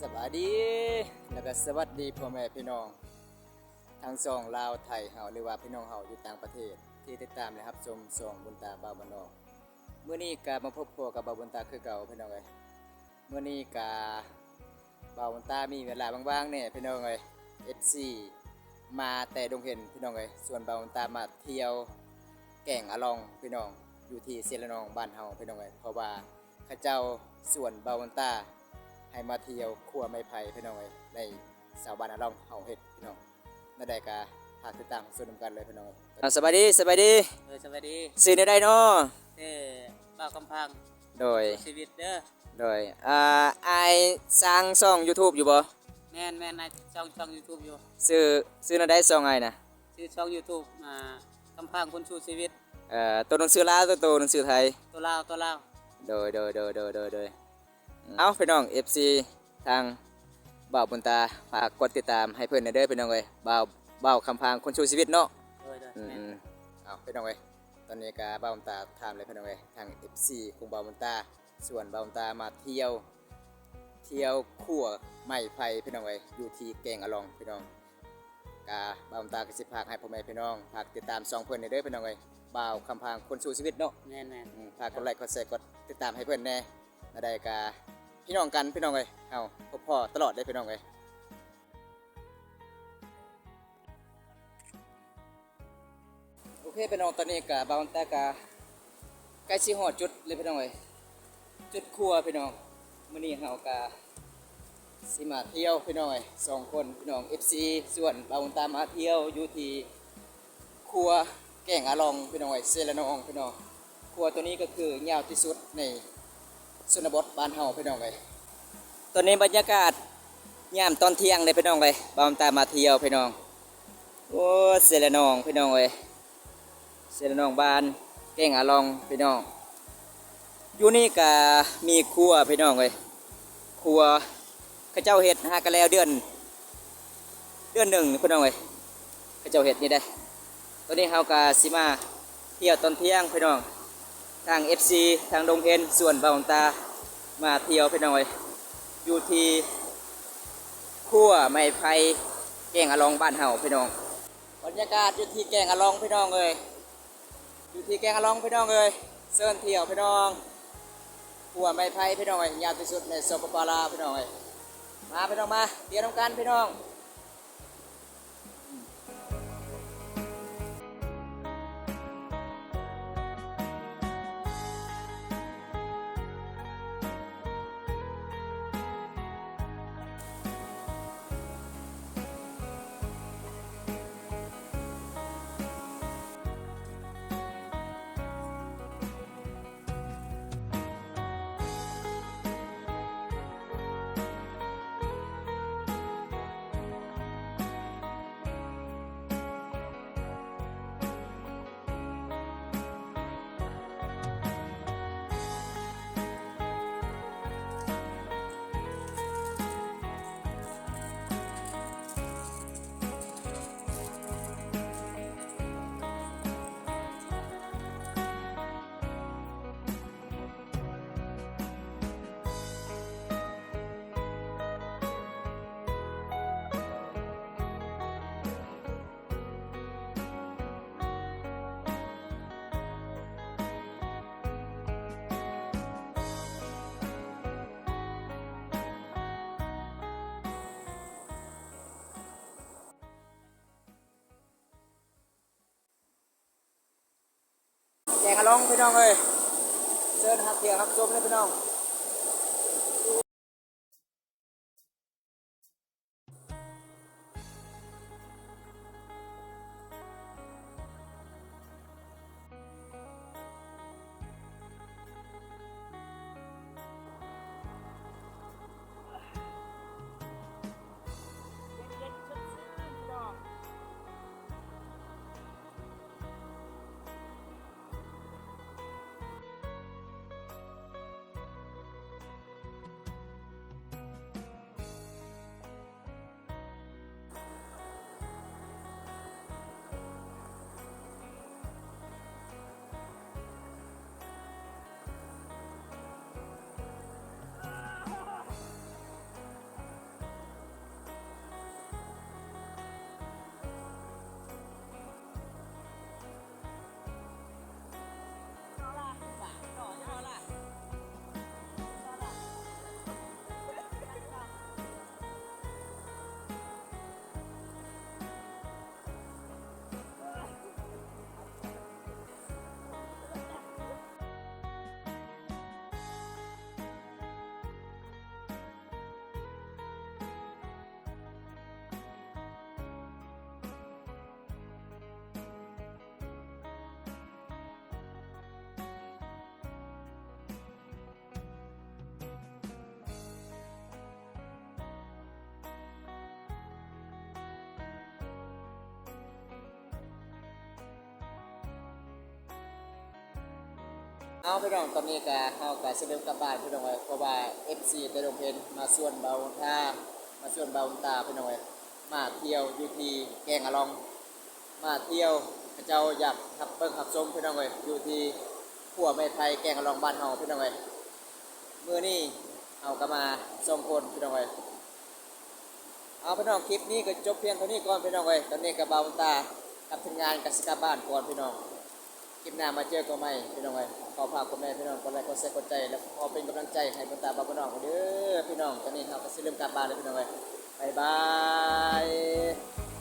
สวัสดี แล้วก็สวัสดีพ่อแม่พี่น้องทั้งสองลาวไทยเฮาหรือว่าพี่น้องเฮาอยู่ต่างประเทศ ที่ติดตามนะครับชมสองบุญตาบาบานอกเมื่อนี้ก็มาพบพ่อกับบาบุญตาคือเก่าพี่น้องเอ้ยเมื่อนี้ก็บ่าบุญตามีเวลาว่างๆเนี่ยพี่น้องเอ้ย FC มาแต่ดงเห็นพี่น้องเอ้ยส่วนบาบุญตามาเที่ยวแก่งอลองพี่น้องอยู่ที่เซลนองบ้านเฮาพี่น้องเอ้ยเพราะว่าเขาเจ้าส่วนบาวบุญตา ให้มาเที่ยวครัวไม้ไผ่พี่น้องเอ้ยในสาวบ้านอาลองเฮาเฮ็ดพี่น้องนั่นได้ก็พากติดตามสนุกกันเลยพี่น้องเอ้ยสบายดีสบายดีเออสวัสดีสื่อได้เนาะเออบ่าวกำพังโดยชีวิตเด้อโดยอ่าอายสร้างช่อง YouTube อยู่บ่แม่นแม่นนายช่องช่อง YouTube อยู่ซื้อซื้อนั่นได้ช่องไอ้นะชื่อช่อง YouTube อ่ากำพังคนชูชีวิตเอ่อตัวหนังสือลาวตัวตัวหนังสือไทยตัวลาวตัวลาวโดยโดยโดยโดยโดยโดย เอาพี่น้อง FC ทางบ่าวบุญตาฝากกดติดตามให้เพิ่นหน่อยเด้อพี่น้องเอ้ยบ่าวบ่าวคำพางคนชูชีวิตเนาะโดยโดยอืแม่นมเอาพี่น้องเอ้ยตอนนี้ก็บ่าวบุญตาถามเลยพี่น้องเอ้ยทาง FC ของบ่าวบุญตา ส่วนบ่าวบุญตามาเที่ยว เที่ยวขั่วไม้ไผ่พี่น้องเอ้ยอยู่ที่แกงอะลองพี่น้องกาบ่าวบุญตาก็สิพากให้พ่อแม่พี่น้องฝากติดตามสองเพิ่นหน่อยเด้อพี่น้องเอ้ยบ่าวคำพางคนสู้ชีวิตเนาะแม่นแม่น อืมฝากกดไลค์กดแชร์กดติดตามให้เพื่อนแน่มาได้กา พี่น้องกันพี่น้องเลยเอาพบพ่อตลอดเลยพี่น้องเลยโอเคพี่น้องตอนนี้กะบางแต่กะใกล้ชิหอดจุดเลยพี่น้องเลยจุดครัวพี่น้องมื้อนี้เฮากะสิมาเที่ยวพี่น้องเลยสองคนพี่น้อง FC ส่วนบางตามาเที่ยวอยู่ที่ครัวแก่งอาลองพี่น้องเลยเซลนองพี่น้องครัวตัวนี้ก็คือยาวที่สุดใน ชนบทบ้านเฮาพี่น้องเลยตอนนี้บรรยากาศยามตอนเที่ยงเลยพี่น้องเลยบามตามมาเที่ยวพี่น้อง โอ้เสลนองพี่น้องเลยเสลนองบ้านเก่งอาลองพี่น้อง อยู่นี่ก็มีครัวพี่น้องเลยครัวข้าเจ้าเห็ดหากันแล้วเดือน เดือนหนึ่งพี่น้องเลยข้าเจ้าเห็ดนี่ได้ตอนนี้เฮากาสิมาเที่ยวตอนเที่ยงพี่น้อง ทาง FC ทางดงเอ็นส่วนบางตา มาเที่ยวพี่น้องเอ้ยอยู่ที่ขั้วไม้ไผ่แกงอลองบ้านเฮาพี่น้องบรรยากาศอยู่ที่แกงอลองพี่น้องเอ้ยอยู่ที่แกงอลองพี่น้องเอ้ยเซิร์นเที่ยวพี่น้องขั้วไม้ไผ่พี่น้องเอ้ยยาวที่สุดในสปปลาพี่น้องเอ้ยมาพี่น้องมาเที่ยวน้ำกันพี่น้อง ลองพี่น้องเอ้ยเชิญหักเทียวครับชมเลยพี่น้อง เอาพี่น้องตอนนี้ก็เฮาก็สิเริ่มกลับบ้านพี่น้องเอ้ยเพราะว่า FC ได้ลงเพนมาส่วนเบาท่ามาส่วนเบาตาพี่น้องเอ้ยมาเที่ยวอยู่ที่แกงอะลอง มาเที่ยวเจ้าอยากขับเบิ่งขับชมพี่น้องเอ้ยอยู่ที่ขัวแม่ไทยแกงอะลองบ้านเฮาพี่น้องเอ้ยมื้อนี้เฮาก็มาส่งคนพี่น้องเอ้ยเอาพี่น้องคลิปนี้ก็จบเพียงเท่านี้ก่อนพี่น้องเอ้ยตอนนี้ก็เบาตากับทีมงานกสิกลับบ้านก่อนพี่น้อง คลิปหน้ามาเจอกันใหม่พี่น้องเอ้ยขอฝากคุณแม่พี่น้องกดไลค์กดแชร์กดใจแล้วขอเป็นกำลังใจให้บรรดาบ้าพี่น้องเด้อพี่น้องตอนนี้เราก็สิเริ่มกลับบ้านเลยพี่น้องเอ้ยบายบาย